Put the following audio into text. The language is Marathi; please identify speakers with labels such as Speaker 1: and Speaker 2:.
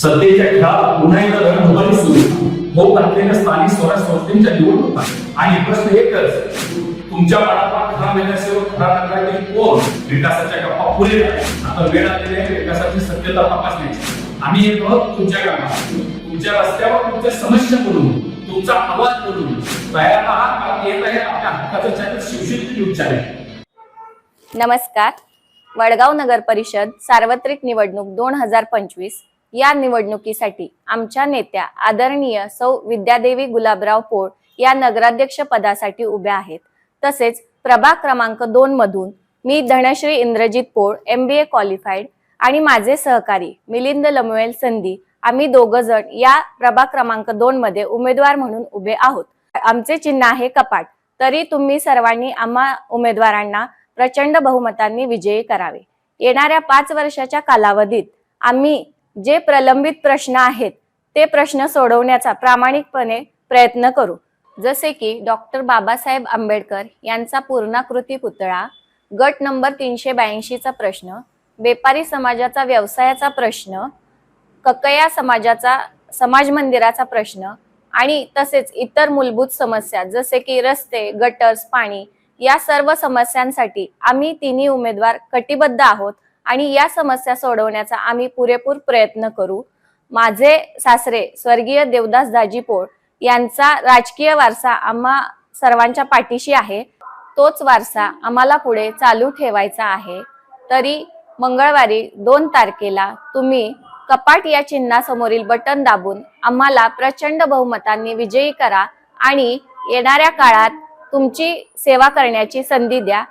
Speaker 1: सत्तेच्या खेळात पुन्हा एकदा रणधुमारी सुरू होत असलेल्या स्थानिक स्वराज संस्थेच्या निवडणुका आणि प्रश्न एकच तुमच्या पाडापा खरा नगरसेवक खरा नगरातील कोण? विकासाच्या गप्पा पुरे आता वेळ आलेली आहे विकासाची सत्यता तपासण्याची. आम्ही येत आहोत तुमच्या गावात तुमच्या रस्त्यावर तुमच्या समस्या बोलून तुमचा आवाज बोलून तयार आहात कारण येत आहे आपल्या हक्काचं चॅनल शिवशक्ती न्यूज चॅनल
Speaker 2: नमस्कार. वडगाव नगर परिषद सार्वत्रिक निवडणूक दोन हजार पंचवीस या निवडणुकीसाठी आमच्या नेत्या आदरणीय सौ विद्यादेवी गुलाबराव पोळ या नगराध्यक्ष पदासाठी उभ्या आहेत. तसेच प्रभाग क्रमांक दोन मधून मी Dhanashree Indrajit Pol M B A qualified आणि माझे सहकारी मिलिंद लमुएल संधी आम्ही दोघ जण या प्रभाग क्रमांक दोन मध्ये उमेदवार म्हणून उभे आहोत. आमचे चिन्ह आहे कपाट. तरी तुम्ही सर्वांनी आम्हा उमेदवारांना प्रचंड बहुमतांनी विजयी करावे. येणाऱ्या पाच वर्षाच्या कालावधीत आम्ही जे प्रलंबित प्रश्न आहेत ते प्रश्न सोडवण्याचा प्रामाणिकपणे प्रयत्न करू. जसे की डॉक्टर बाबासाहेब आंबेडकर यांचा पूर्णाकृती पुतळा गट नंबर तीनशे ब्याऐंशीचा प्रश्न बेपारी समाजाचा व्यवसायाचा प्रश्न ककया समाजाचा समाज मंदिराचा प्रश्न आणि तसेच इतर मूलभूत समस्या जसे की रस्ते गटर्स पाणी या सर्व समस्यांसाठी आम्ही तिन्ही उमेदवार कटिबद्ध आहोत. आणि या समस्या सोडवण्याचा आम्ही पुरेपूर प्रयत्न करू. माझे सासरे स्वर्गीय देवदास दाजी पोळ यांचा राजकीय वारसा आम्हा सर्वांच्या पाठीशी आहे. तोच वारसा आम्हाला पुढे चालू ठेवायचा आहे. तरी मंगळवारी दोन तारखेला तुम्ही कपाट या चिन्हासमोरील बटन दाबून आम्हाला प्रचंड बहुमतांनी विजयी करा आणि येणाऱ्या काळात तुमची सेवा करण्याची संधी द्या.